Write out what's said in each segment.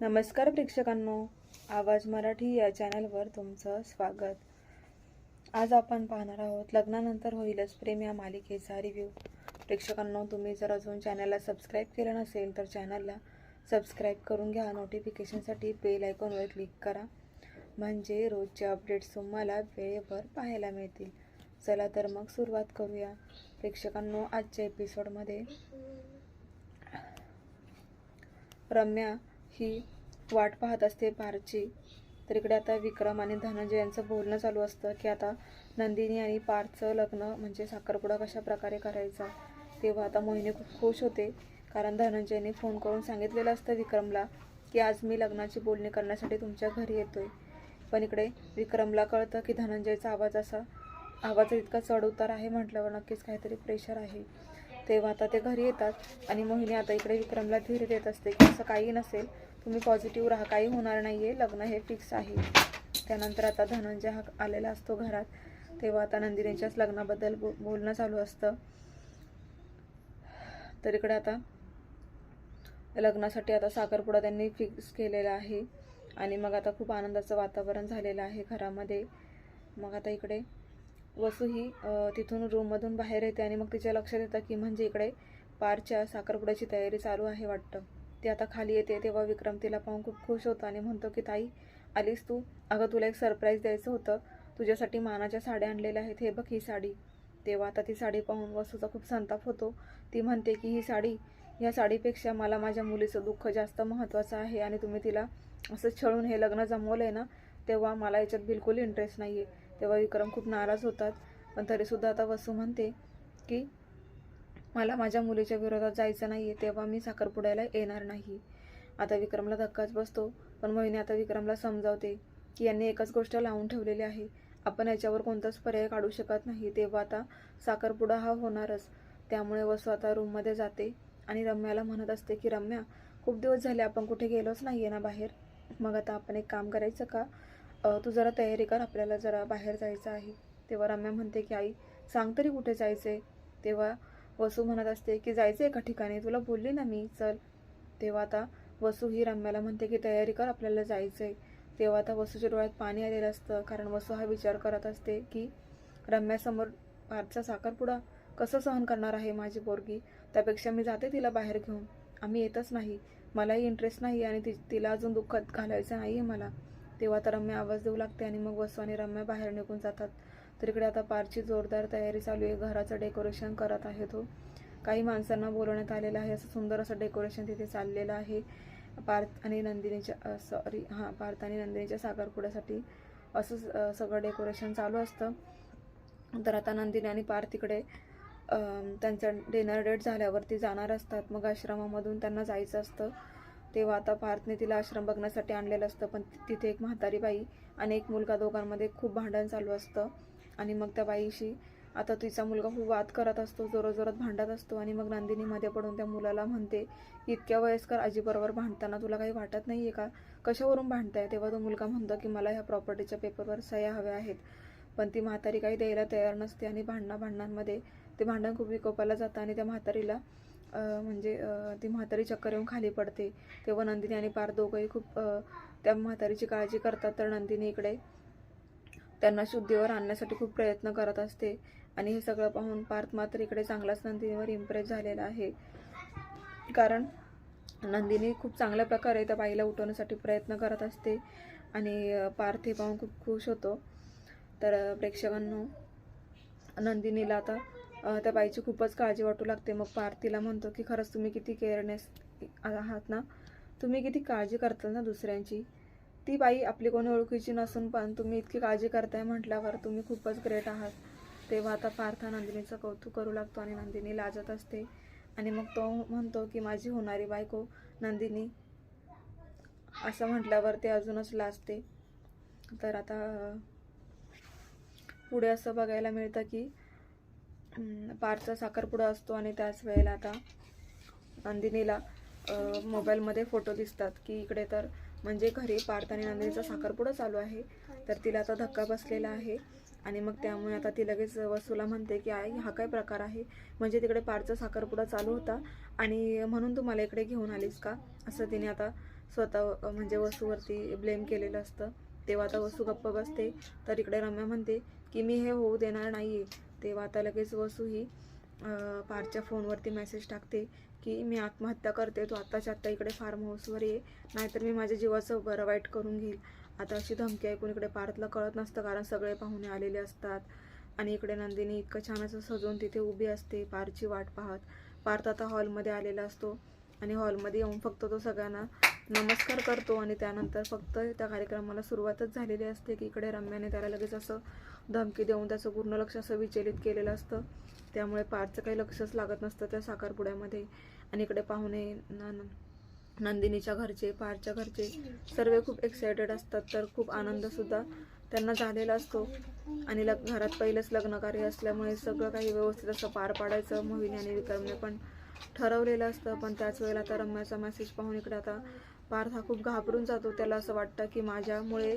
नमस्कार प्रेक्षकांनो. आवाज मराठी या चॅनलवर तुमचं स्वागत. आज आपण पाहणार आहोत लग्नानंतर होईलच प्रेम या मालिकेचा रिव्ह्यू प्रेक्षकांनो तुम्ही जर अजून चॅनलला सबस्क्राईब केलं नसेल तर चॅनलला सबस्क्राईब करून घ्या. नोटिफिकेशनसाठी बेल आयकॉनवर क्लिक करा. म्हणजे रोजचे अपडेट्स तुम्हाला वेळेवर पाहायला मिळतील. चला तर मग सुरुवात करूया. प्रेक्षकांनो आजच्या एपिसोडमध्ये रम्या ही वाट पाहत असते पारची तर इकडे आता विक्रम आणि धनंजय यांचं बोलणं चालू असतं की आता नंदिनी आणि पारचं लग्न म्हणजे साखरपुडा कशा प्रकारे करायचा? तेव्हा आता मोहिनी खूप खुश होते. कारण धनंजयने फोन करून सांगितलेलं असतं विक्रमला की आज मी लग्नाची बोलणी करण्यासाठी तुमच्या घरी येतोय. पण इकडे विक्रमला कळतं की धनंजयचा आवाज असा आवाज इतका चढ उतार आहे म्हटल्यावर नक्कीच काहीतरी प्रेशर आहे. तेव्हा आता ते घरी येतात आणि मोहिनी आता इकडे विक्रमला धीर देत असते की असं काही नसेल तुम्ही पॉझिटिव्ह राहा काही होणार नाही आहे लग्न हे फिक्स आहे. त्यानंतर आता धनंजय हा आलेला असतो घरात. तेव्हा आता नंदिनीच्याच लग्नाबद्दल बो बोलणं चालू असतं. तर इकडे आता लग्नासाठी आता साखरपुडा त्यांनी फिक्स केलेला आहे. आणि मग आता खूप आनंदाचं वातावरण झालेलं आहे घरामध्ये. मग आता इकडे वसू ही तिथून रूममधून बाहेर येते आणि मग तिच्या लक्षात येतं की म्हणजे इकडे पारच्या साखरपुड्याची तयारी चालू आहे वाटतं. ती आता खाली येते तेव्हा विक्रम तिला पाहून खूप खुश होतो आणि म्हणतो की ताई आलीस तू? अगं तुला एक सरप्राईज द्यायचं होतं. तुझ्यासाठी मानाच्या साड्या आणलेल्या आहेत. हे बघ ही साडी. तेव्हा आता ती साडी पाहून वसूचा खूप संताप होतो. ती म्हणते की ही साडी या साडीपेक्षा मला माझ्या मुलीचं दुःख जास्त महत्त्वाचं आहे आणि तुम्ही तिला असं छळून हे लग्न जमवलं आहे ना तेव्हा मला याच्यात बिलकुल इंटरेस्ट नाही आहे तेव्हा विक्रम खूप नाराज होतात. पण तरीसुद्धा आता वसू म्हणते की मला माझ्या मुलीच्या विरोधात जायचं नाही आहे तेव्हा मी साखरपुड्याला येणार नाही. आता विक्रमला धक्काच बसतो पण मोहिनी आता विक्रमला समजावते की यांनी एकच गोष्ट लावून ठेवलेली आहे. आपण याच्यावर कोणताच पर्याय काढू शकत नाही तेव्हा आता साखरपुडा हा होणारच. त्यामुळे वसू आता रूममध्ये जाते आणि रम्याला म्हणत असते की रम्या खूप दिवस झाले आपण कुठे गेलोच नाही आहे ना बाहेर. मग आता आपण एक काम करायचं का? तू जरा तयारी कर आपल्याला जरा बाहेर जायचं आहे. तेव्हा रम्या म्हणते की आई सांग तरी कुठे जायचं? आहे तेव्हा वसू म्हणत असते की जायचं आहे एका ठिकाणी तुला बोलली ना मी चल. तेव्हा आता वसू ही रम्याला म्हणते की तयारी कर आपल्याला जायचं आहे तेव्हा आता वसूच्या डोळ्यात पाणी आलेलं असतं कारण वसू हा विचार करत असते की रम्यासमोर पारचा साखरपुडा कसं सहन करणार आहे माझी पोरगी? त्यापेक्षा मी जाते तिला बाहेर घेऊन. आम्ही येतच नाही. मलाही इंटरेस्ट नाही आणि ति तिला अजून दुःखात घालायचं नाही आहे मला. तेव्हा तर रम्या आवाज देऊ लागते आणि मग वसू आणि रम्या बाहेर निघून जातात. तर इकडे आता पारची जोरदार तयारी चालू आहे. घराचं डेकोरेशन करत आहे तो. काही माणसांना बोलवण्यात आलेलं आहे. असं सुंदर असं डेकोरेशन तिथे चाललेलं आहे. पार्थ आणि नंदिनीच्या सॉरी हां पार्थ आणि नंदिनीच्या साखरपुड्यासाठी असं सगळं डेकोरेशन चालू असतं. तर आता नंदिनी आणि पार्थ तिकडे त्यांचं त्यांचा डिनर डेट झाल्यावरती जाणार असतात. मग आश्रमामधून त्यांना जायचं असतं. तेव्हा आता पार्थने तिला आश्रम बघण्यासाठी आणलेलं असतं पण तिथे एक म्हातारी बाई आणि एक मुलगा दोघांमध्ये खूप भांडण चालू असतं. आणि मग त्या बाईशी आता तिचा मुलगा खूप वाद करत असतो जोरोजोरात भांडत असतो आणि मग नंदिनी मध्ये पडून त्या मुलाला म्हणते इतक्या वयस्कर आजीबरोबर भांडताना तुला काही वाटत नाही आहे का? कशावरून भांडताय? तेव्हा तो मुलगा म्हणतो की मला ह्या प्रॉपर्टीच्या पेपरवर सह्या हव्या आहेत पण ती म्हातारी काही द्यायला तयार नसते आणि भांडणा भांडणांमध्ये ते भांडण खूप विकोपाला जातं आणि त्या म्हातारीला म्हणजे ती म्हातारी चक्कर येऊन खाली पडते. तेव्हा नंदिनी आणि पार दोघंही खूप त्या म्हातारीची काळजी करतात. तर नंदिनी इकडे त्यांना शुद्धीवर आणण्यासाठी खूप प्रयत्न करत असते. आणि हे सगळं पाहून पार्थ मात्र इकडे चांगलाच नंदिनीवर इम्प्रेस झालेला आहे. कारण नंदिनी खूप चांगल्या प्रकारे त्या बाईला उठवण्यासाठी प्रयत्न करत असते. आणि पार्थ हे पाहून खूप खुश होतो. तर प्रेक्षकांनो नंदिनीला आता त्या बाईची खूपच काळजी वाटू लागते. मग पार्थ म्हणतो की खरंच तुम्ही किती केअरनेस आहात ना? तुम्ही किती काळजी करता ना दुसऱ्यांची? ती बाई आपली कोणी ओळखीची नसून पण तुम्ही इतकी काळजी करताय म्हटल्यावर तुम्ही खूपच ग्रेट आहात. तेव्हा आता पार्थ नंदिनीचं कौतुक करू लागतो आणि नंदिनी लाजत असते. आणि मग तो म्हणतो की माझी होणारी बायको नंदिनी. असं म्हटल्यावर ते अजूनच लाजते. तर आता पुढे असं बघायला मिळतं की पारचा साखरपुडा असतो आणि त्याच वेळेला आता नंदिनीला मोबाईलमध्ये फोटो दिसतात की इकडे तर म्हणजे घरी पार्थ आणि नंदिनीचा साखरपुडा चालू आहे तर तिला आता धक्का बसलेला आहे. आणि मग त्यामुळे आता ती लगेच वसूला म्हणते की आई हा काय प्रकार आहे? म्हणजे तिकडे पारचा साखरपुडा चालू होता आणि म्हणून तू मला इकडे घेऊन आलीस का? असं तिने आता स्वतः म्हणजे वसूवरती ब्लेम केलेलं असतं. तेव्हा आता वसू गप्प बसते. तर इकडे रम्या म्हणते की मी हे होऊ देणार नाही आहे तेव्हा आता लगेच वसू ही पारच्या फोनवरती मेसेज टाकते की मी आत्महत्या करते तू आत्ताच्या आत्ता इकडे फार्म हाऊसवर ये नाहीतर मी माझ्या जीवाचं बरं वाईट करून घेईल. आता अशी धमकी ऐकून इकडे पार्थला कळत नसतं कारण सगळे पाहुणे आलेले असतात. आणि इकडे नंदिनी इतकं छान असं सजवून तिथे उभी असते पारची वाट पाहत. पार्थ आता हॉलमध्ये आलेला असतो आणि हॉलमध्ये येऊन फक्त तो सगळ्यांना नमस्कार करतो आणि त्यानंतर फक्त त्या कार्यक्रमाला सुरुवातच झालेली असते की इकडे रम्याने त्याला लगेच असं धमकी देऊन त्याचं पूर्ण लक्ष असं विचलित केलेलं असतं. त्यामुळे पारचं काही लक्षच लागत नसतं त्या साखरपुड्यामध्ये. आणि इकडे पाहुणे नंदिनीच्या घरचे पारच्या घरचे सर्व खूप एक्सायटेड असतात. तर खूप आनंदसुद्धा त्यांना झालेला असतो. आणि लग घरात पहिलंच लग्न कार्य असल्यामुळे सगळं काही व्यवस्थित असं पार पाडायचं. मोहिनी आणि विक्रमने पण ठरवलेलं असतं. पण त्याच वेळेला आता रम्याचा मेसेज पाहून इकडे आता पार्थ हा खूप घाबरून जातो. त्याला असं वाटतं की माझ्यामुळे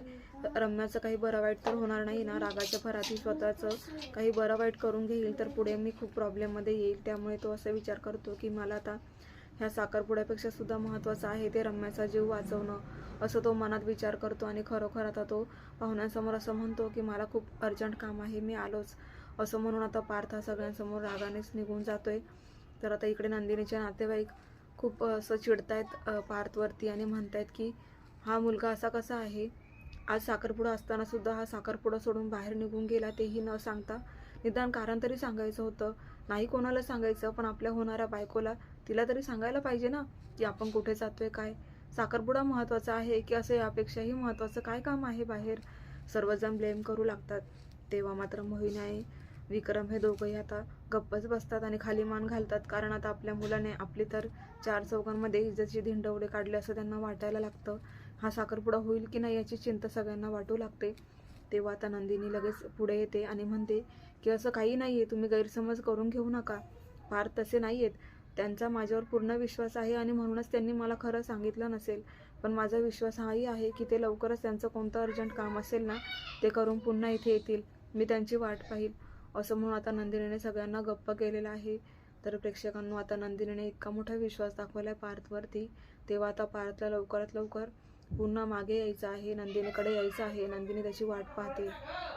रम्याचं काही बरं वाईट तर होणार नाही ना. रागाच्या भरात ही स्वतःचं काही बरं वाईट करून घेईल तर पुढे मी खूप प्रॉब्लेममध्ये येईल. त्यामुळे तो असा विचार करतो की मला आता ह्या साखरपुड्यापेक्षा सुद्धा महत्त्वाचं आहे ते रम्याचा जीव वाचवणं असं तो मनात विचार करतो. आणि खरोखर आता तो पाहुण्यांसमोर असं म्हणतो की मला खूप अर्जंट काम आहे मी आलोच. असं म्हणून आता पार्थ हा सगळ्यांसमोर रागानेच निघून जातोय. तर आता इकडे नंदिनीचे नातेवाईक खूप असं चिडतायत पार्थवरती आणि म्हणतायत की हा मुलगा असा कसा आहे? आज साखरपुडा असताना सुद्धा हा साखरपुडा सोडून बाहेर निघून गेला तेही न सांगता निदान कारण तरी सांगायचं होतं. नाही कोणाला सांगायचं पण आपल्या होणाऱ्या बायकोला तिला तरी सांगायला पाहिजे ना की आपण कुठे जातोय काय? साखरपुडा महत्त्वाचा आहे की असं यापेक्षाही महत्त्वाचं काय काम आहे बाहेर? सर्वजण ब्लेम करू लागतात. तेव्हा मात्र मोहिनी आहे विक्रम हे दोघंही आता गप्पच बसतात आणि खाली मान घालतात. कारण आता आपल्या मुलाने आपली तर चार चौघांमध्ये जसे धिंडवडे काढले असं त्यांना वाटायला लागतं. हा साखरपुडा होईल की नाही याची चिंता सगळ्यांना वाटू लागते. तेव्हा आता नंदिनी लगेच पुढे येते आणि म्हणते की असं काही नाही आहे तुम्ही गैरसमज करून घेऊ नका. फार तसे नाही आहेत त्यांचा माझ्यावर पूर्ण विश्वास आहे आणि म्हणूनच त्यांनी मला खरं सांगितलं नसेल. पण माझा विश्वास हाही आहे की ते लवकरच त्यांचं कोणतं अर्जंट काम असेल ना ते करून पुन्हा इथे येतील. मी त्यांची वाट पाहिल. असं म्हणून आता नंदिनीने सगळ्यांना गप्प केलेलं आहे. तर प्रेक्षकांनो आता नंदिनीने इतका मोठा विश्वास दाखवला आहे पार्थवरती तेव्हा आता पार्थला लवकरात लवकर पुन्हा मागे यायचं आहे नंदिनीकडे यायचं आहे नंदिनी त्याची वाट पाहते.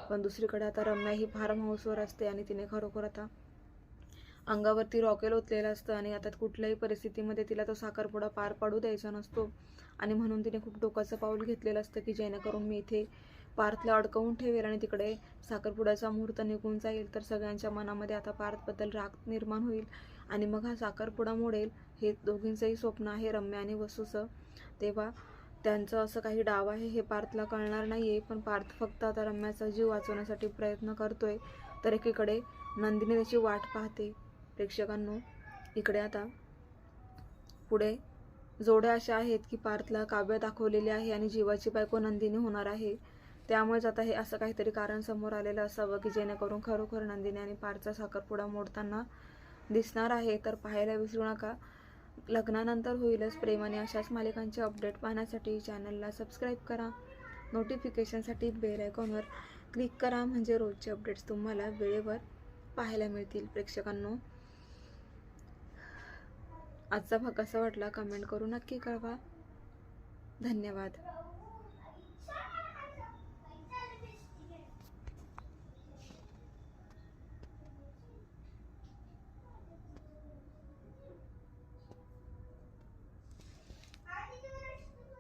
पण दुसरीकडे आता रम्या ही फार्म हाऊसवर असते आणि तिने खरोखर आता अंगावरती रॉकेल ओतलेलं असतं आणि आता कुठल्याही परिस्थितीमध्ये तिला तो साखरपुडा पार पाडू द्यायचा नसतो. आणि म्हणून तिने खूप डोकाचं पाऊल घेतलेलं असतं की जेणेकरून मी इथे पार्थला अडकवून ठेवेल आणि तिकडे साखरपुड्याचा मुहूर्त निघून जाईल तर सगळ्यांच्या मनामध्ये आता पार्थबद्दल राग निर्माण होईल. आणि मग हा साखरपुडा मोडेल हे दोघींचंही स्वप्न आहे रम्या आणि वसूचं. तेव्हा त्यांचं असं काही डाव आहे हे पार्थला कळणार नाही आहे पण पार्थ फक्त आता रम्याचा जीव वाचवण्यासाठी प्रयत्न करतोय. तर एकीकडे नंदिनी त्याची वाट पाहते. प्रेक्षकांनो इकडे आता पुढे जोड्या अशा आहेत की पार्थला काव्य दाखवलेली आहे आणि जीवाची बायको नंदिनी होणार आहे. त्यामुळेच आता हे असं काहीतरी कारण समोर आलेलं असावं की जेणेकरून खरोखर नंदिनी आणि पारचा साखरपुडा मोडताना दिसणार आहे. तर पाहायला विसरू नका. लग्नानंतर होईलच प्रेमाने अशाच मालिकांचे अपडेट पाहण्यासाठी चॅनलला सबस्क्राईब करा. नोटिफिकेशनसाठी बेल आयकॉनवर क्लिक करा. म्हणजे रोजचे अपडेट्स तुम्हाला वेळेवर पाहायला मिळतील प्रेक्षकांनो. आजचा भाग कसा वाटला कमेंट करून नक्की कळवा. धन्यवाद.